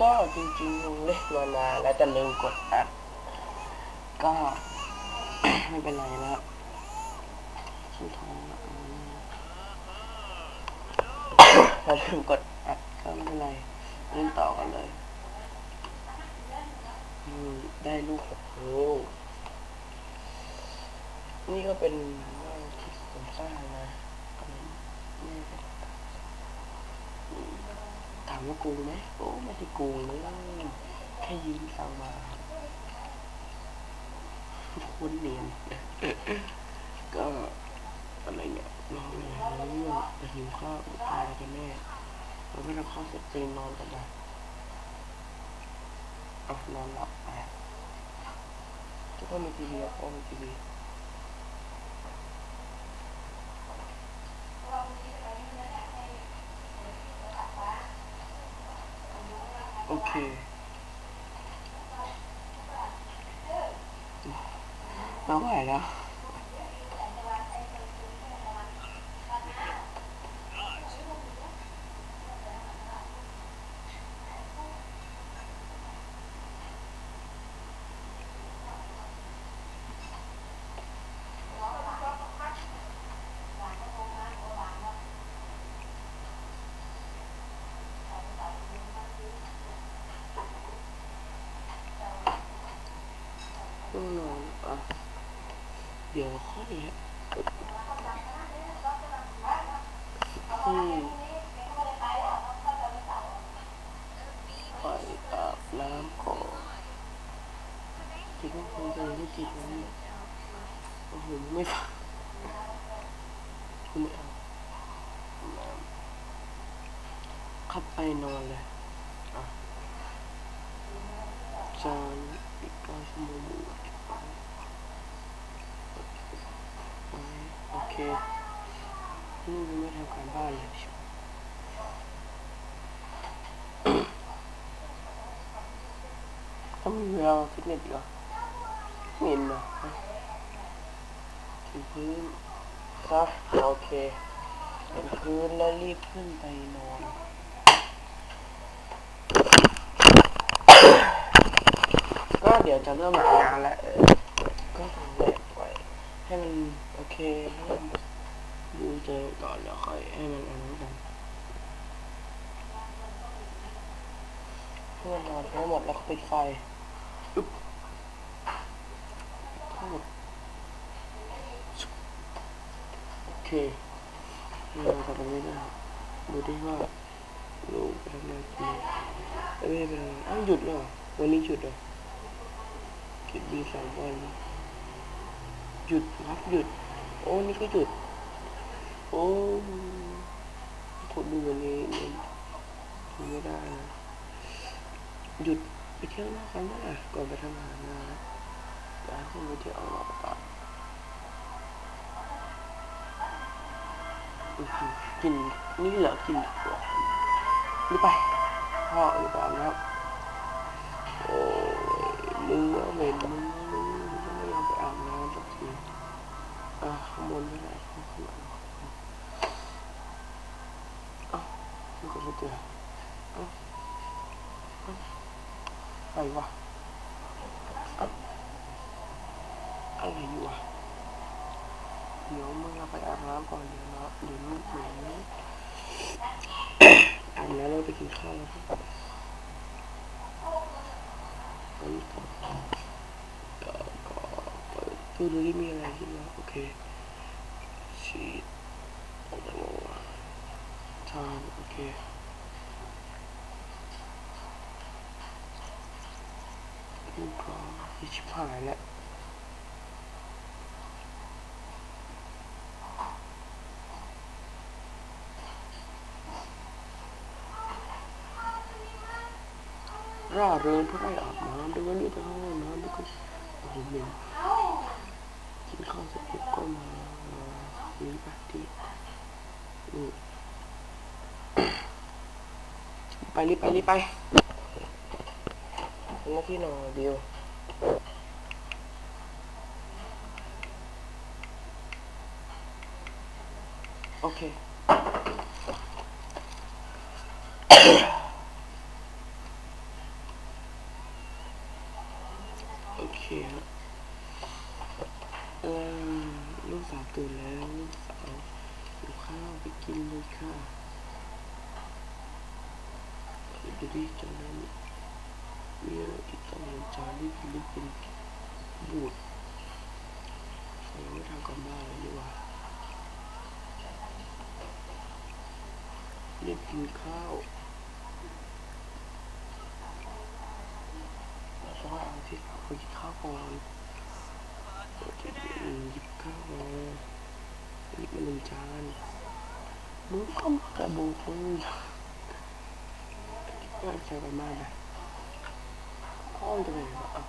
ก็จริงๆเล่นมานานแล้วแต่ลืมกดอัด ก็ ไม่เป็นไรนะชิ้นทองอะถ้าลืมกดอัดก็ไม่เป็นไรเล่นต่อกันเลยได้ลูกหกนิ้วนี่ก็เป็นบ้านที่ผมสร้างนะก็ไม่ได้ถามว่ากูไหมโอ้ไม่ได้กูเลยแค่ยืมตังมาคนเนียนก็อะไรเนี่ยนอนเลยเรื่องจะหิวข้าวตายกันแน่เราไม่ต้องข้าเสร็จไปนอนกันนะเอานอนหลับไปทุกคนมีทีวีอะโอ้มีทีวี เค ไม่ไหวแล้ว องนอนอะเดี๋ยวค่อยฮะอืมไปอาบน้ำก่อนที่ก็คงจะไม่จิตนะเนี่ยโอ้โหไม่ฟังคุณไม่เอาน้ำขับไปนอนเลยอะจานอีกเก้าชั่วโมงไป โอเคนี่ยังไม่ทำการบ้านเลยใช่ไหมต้องมีเวลามาฟิตเนสอีกเหรอไม่เห็นนะถึงพื้นครับโอเคเห็นพื้นแล้วรีบขึ้นไปนอนก็เดี๋ยวจะเริ่มหางานแล้วเออก็ทำแบบไว้ ให้มันโอเคให้มันดูเจอก่อนแล้วค่อยให้มันอันนั้นกันเพื่อนอนทั้งหมดแล้วก็ปิดไฟอึ๊บทั้งหมดโอเคเราต่อไปนี้นะดูดิว่าลูกไปทำงานกี่โมงเอ้ยไม่เป็นไรอ้าวหยุดแล้วเหรอวันนี้หยุดเหรอหยุดมีสามวัน หยุดครับหยุด โอ้นี่ก็หยุด โอ้ผมดูวันนี้มันดูไม่ได้นะหยุดไปเที่ยวนอกกันไหมล่ะก่อนไปทำงานนะจะให้ผมไปเที่ยวเอานอกกันอื้อหือกินนี่เหรอกินถั่วนี่ไปพ่ออยู่ก่อนนะครับโอ้ยมึงก็เหม็นมึง บนไม่ได้ข้างข้างหลังเอ้ามันก็ไม่เจอเอ้าไรวะอะไรอยู่วะเดี๋ยวมึงเอาไปอาบน้ำก่อนเดี๋ยวนะเดี๋ยวลูกเหม็นอาบน้ำแล้วไปกินข้าวแล้วครับก็ก็เปิดตู้ดูที่มีอะไรขึ้นมาโอเค ชีดโอ้โหทานโอเคลูกก็ที่ชิบหายแล้วร่าเริงเพราะได้อาบน้ำด้วยวันนี้ไปเข้าห้องน้ำด้วยกันโอ้โหเหม็นกินข้าวเสร็จปุ๊บก็ก็มา นี้ปะที่นี่ไปรีบไปรีบไปหน้าที่นอนเดียวโอเค โอเคฮะเอ่อลูกสาวตื่นแล้วลูกสาวหิวข้าวไปกินเลยค่ะดูดิจานนั้นมีอะไรอีกต้องจานรีบกินรีบกินบูด เขายังไม่ทำกันบ้านเลยนี่หว่าเรีบกินข้าวแล้วก็เอาที่เอาไปกินข้าวก่อนหยิบข้าวมาหยิบมาหนึ่งจานมึงก็มากระบุกมึงก็ใช้กันมากนะอ้อมจะไปไหนวะอะ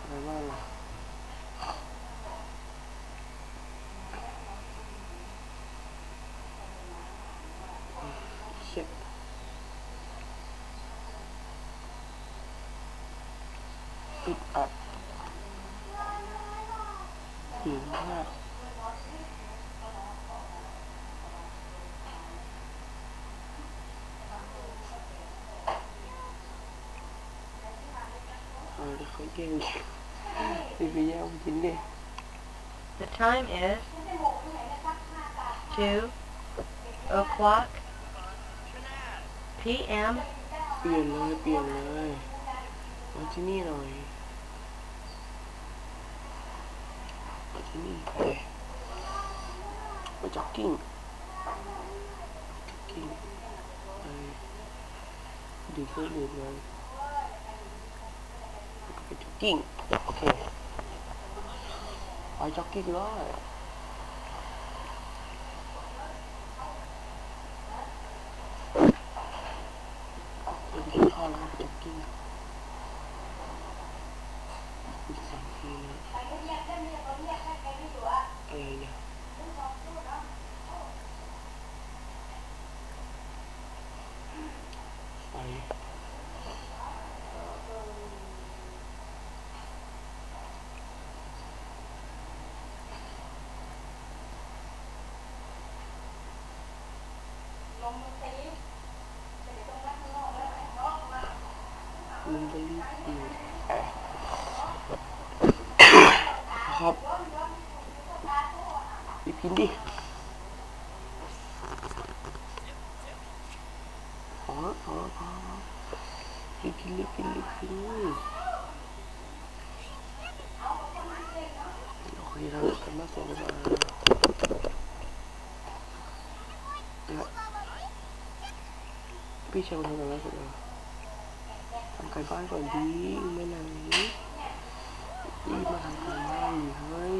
อะไรบ้างล่ะเช็ด อึดอัดหิวมากเอาเดี๋ยวเขาแย่งดิไปแย่งกินดิ The time is two o'clock p.m. เปลี่ยนเลยเปลี่ยนเลยมาที่นี่หน่อยมาที่ นี่ไปเลยไปจ็อกกิ้งจ็อกกิ้งไปดื่มเครื่องดื่มกันแล้วก็ไปจ็อกกิ้งโอเคไปจ็อกกิ้งเลยไปกินข้าวแล้วก็จ็อกกิ้งอีกสองทีนะอะไรเนี่ย ไปมึงก็รีบกิน ครับรีบกินดิพอพอพอรีบกินรีบกินรีบกินโอเคเราทำมาเสร็จแล้วแล้วพี่เชลทำกันแล้วเสร็จแล้ว ทำการบ้านก่อนดีไม่นานรีบมาทำการบ้านเฮ้ย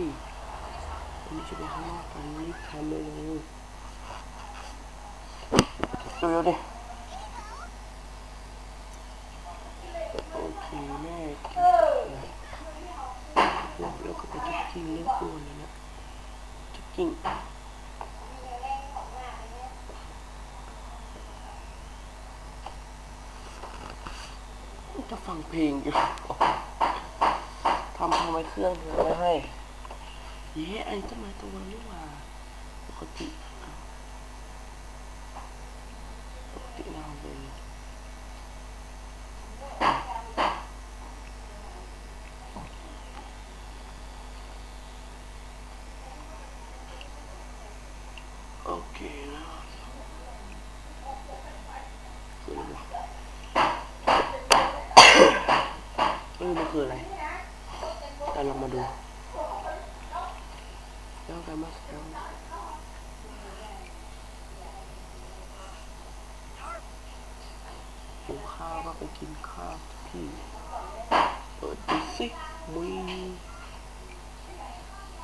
วันนี้จะไปข้างนอกกันรีบทำเลยเลยเร็วๆดิโอเคแม่แล้วก็ไปจ็อกกิ้งเล่นอ้วนเลยนะจ็อกกิ้ง จะฟังเพลงอยู่ทำทำไมเครื่องถึงไม่ให้เย้อันนี้ต้นไม้ตัวนี่หว่าปกติอะปกติเราเป็นโอเคนะคืออะไรวะเออมัน คืออะไรแต่ลองมาดูแล้วกันมาแล้วหิวข้าวก็ไปกินข้าวที่เปิดดูสิมี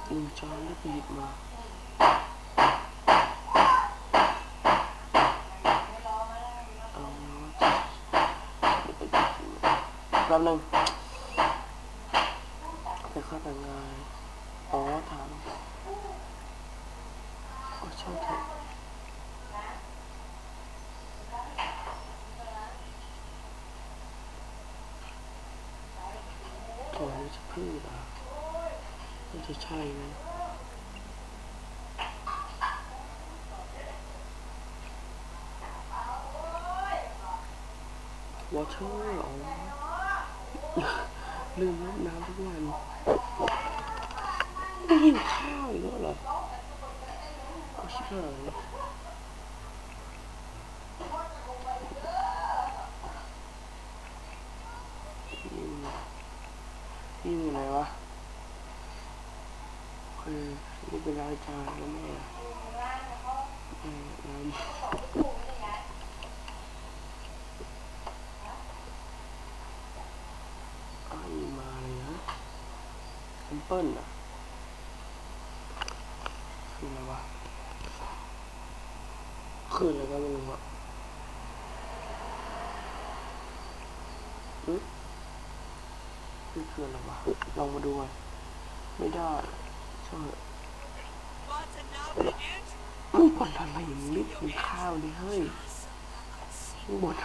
หนึ่งจานแล้วไปหยิบมาเอาเดี๋ยวไปกินแป๊บนึง ข้าแต่งงานอ๋อถามก็ช่างเถอะถั่วนี่จะพืชอะมันจะใช่ไหมวอเตอร์อ๋อ ลืมรดน้ำทุกวันไม่หิวข้าวอีกแล้วเหรอเอาชิบหายนี่อยู่ไหนวะเออนี่เป็นรายจานแล้วแม่แม่น้ำไอ้มาเลยนะแอม เปิลอะคืออะไรวะคืออะไรก็ไม่รู้อะอืมนี่คืออะไรวะลองมาดูกันไม่ได้ช่างเถอะมึงบ่นอะไรมึงรีบกินข้าวดิเฮ้ยมึงบ่น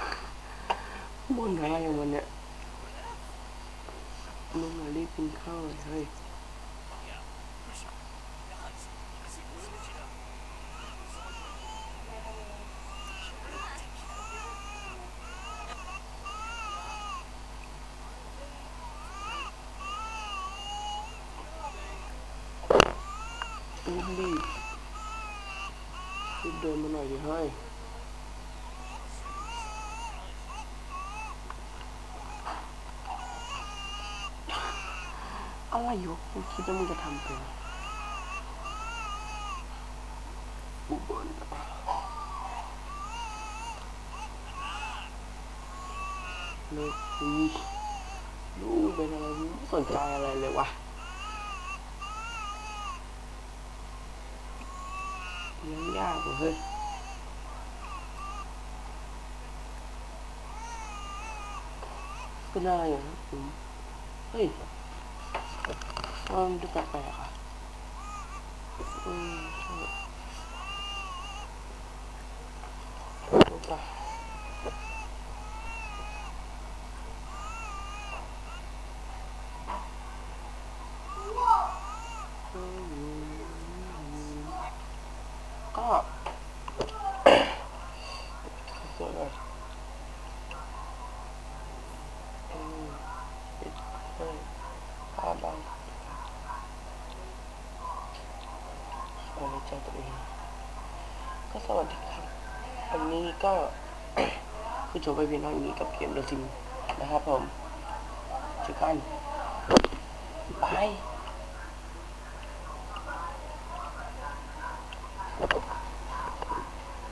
มึงบ่นอะไรของมันเนี่ยมึงอะรีบกินข้าวเลยเฮ้ย รีบรีบรีบเดินมาหน่อยดิเฮ้อะไรอยู่มึงคิดว่ามึงจะทำเป็นอุบลเลิกลูกเป็นอะไรไม่สนใจอะไรเลยวะ มันยากกว่าเฮ้ยเป็นอะไรอะผมเฮ้ยว่ามันจะแปลกๆอะอืมใช่ดูไปอืมก็สวยเลยอืมปิดให้ภาพบาง เอาในใจตัวเอง ก็สวัสดีครับ วันนี้ก็คือจบไปเพียงเท่านี้กับเกมเดซิมนะครับผมเจอกันบาย